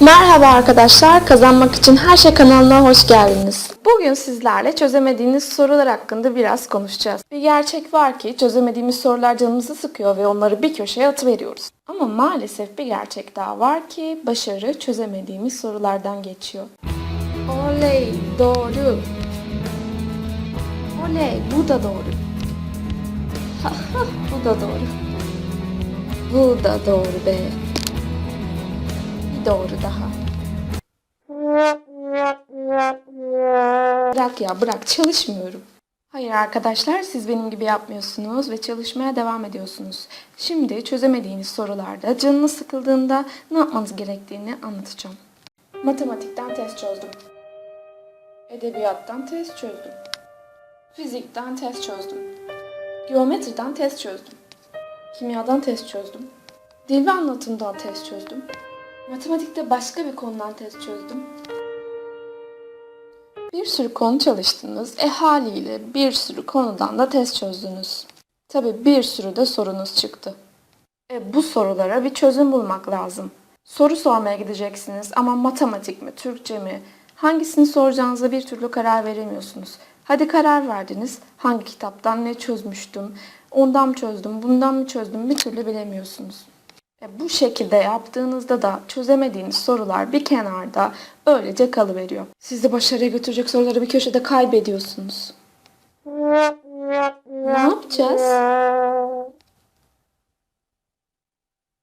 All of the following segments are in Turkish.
Merhaba arkadaşlar, Kazanmak için Her Şey kanalına hoş geldiniz. Bugün sizlerle çözemediğiniz sorular hakkında biraz konuşacağız. Bir gerçek var ki çözemediğimiz sorular canımızı sıkıyor ve onları bir köşeye atıveriyoruz. Ama maalesef bir gerçek daha var ki başarı çözemediğimiz sorulardan geçiyor. Oley, doğru. Oley, bu da doğru. bu da doğru. Bu da doğru be. Doğru daha. Bırak ya bırak çalışmıyorum. Hayır arkadaşlar siz benim gibi yapmıyorsunuz ve çalışmaya devam ediyorsunuz. Şimdi çözemediğiniz sorularda canınız sıkıldığında ne yapmanız gerektiğini anlatacağım. Matematikten test çözdüm. Edebiyattan test çözdüm. Fizikten test çözdüm. Geometriden test çözdüm. Kimyadan test çözdüm. Dil ve anlatımdan test çözdüm. Matematikte başka bir konudan test çözdüm. Bir sürü konu çalıştınız. E haliyle bir sürü konudan da test çözdünüz. Tabi bir sürü de sorunuz çıktı. E bu sorulara bir çözüm bulmak lazım. Soru sormaya gideceksiniz ama matematik mi, Türkçe mi, hangisini soracağınıza bir türlü karar veremiyorsunuz. Hadi karar verdiniz. Hangi kitaptan ne çözmüştüm, ondan mı çözdüm, bundan mı çözdüm bir türlü bilemiyorsunuz. E, bu şekilde yaptığınızda da çözemediğiniz sorular bir kenarda öylece kalıveriyor. Sizi başarıya götürecek soruları bir köşede kaybediyorsunuz. Ne yapacağız?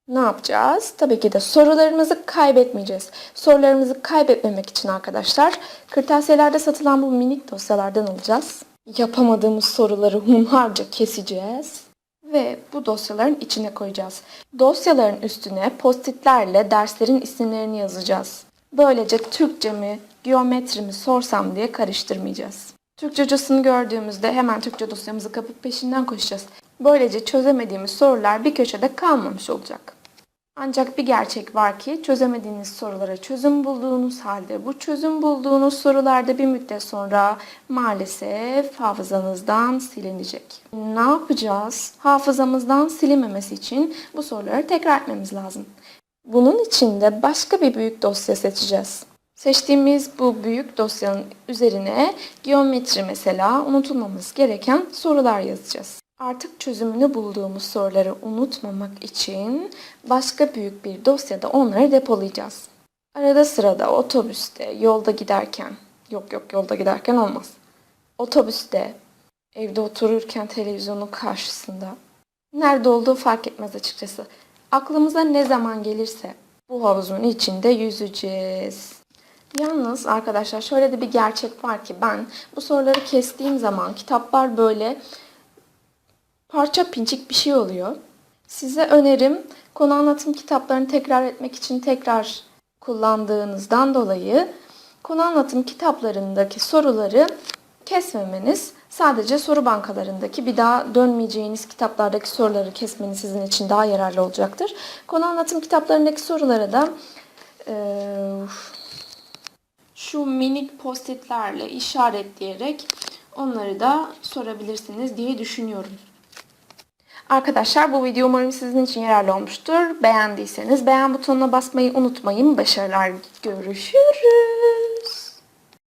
Ne yapacağız? Tabii ki de sorularımızı kaybetmeyeceğiz. Sorularımızı kaybetmemek için arkadaşlar kırtasiyelerde satılan bu minik dosyalardan alacağız. Yapamadığımız soruları hunharca keseceğiz ve bu dosyaların içine koyacağız. Dosyaların üstüne postitlerle derslerin isimlerini yazacağız. Böylece Türkçe mi, geometri mi sorsam diye karıştırmayacağız. Türkçe hocasını gördüğümüzde hemen Türkçe dosyamızı kapıp peşinden koşacağız. Böylece çözemediğimiz sorular bir köşede kalmamış olacak. Ancak bir gerçek var ki çözemediğiniz sorulara çözüm bulduğunuz halde bu çözüm bulduğunuz sorularda bir müddet sonra maalesef hafızanızdan silinecek. Ne yapacağız? Hafızamızdan silinmemesi için bu soruları tekrar etmemiz lazım. Bunun için de başka bir büyük dosya seçeceğiz. Seçtiğimiz bu büyük dosyanın üzerine geometri mesela unutulmamız gereken sorular yazacağız. Artık çözümünü bulduğumuz soruları unutmamak için başka büyük bir dosyada onları depolayacağız. Arada sırada otobüste, yolda giderken, yok yok yolda giderken olmaz. Otobüste, evde otururken televizyonun karşısında. Nerede olduğu fark etmez açıkçası. Aklımıza ne zaman gelirse bu havuzun içinde yüzeceğiz. Yalnız arkadaşlar şöyle de bir gerçek var ki ben bu soruları kestiğim zaman kitaplar böyle parça pinçik bir şey oluyor. Size önerim konu anlatım kitaplarını tekrar etmek için tekrar kullandığınızdan dolayı konu anlatım kitaplarındaki soruları kesmemeniz sadece soru bankalarındaki bir daha dönmeyeceğiniz kitaplardaki soruları kesmeniz sizin için daha yararlı olacaktır. Konu anlatım kitaplarındaki sorulara da eee, şu minik postitlerle işaretleyerek onları da sorabilirsiniz diye düşünüyorum. Arkadaşlar bu video umarım sizin için yararlı olmuştur. Beğendiyseniz beğen butonuna basmayı unutmayın. Başarılar. Görüşürüz.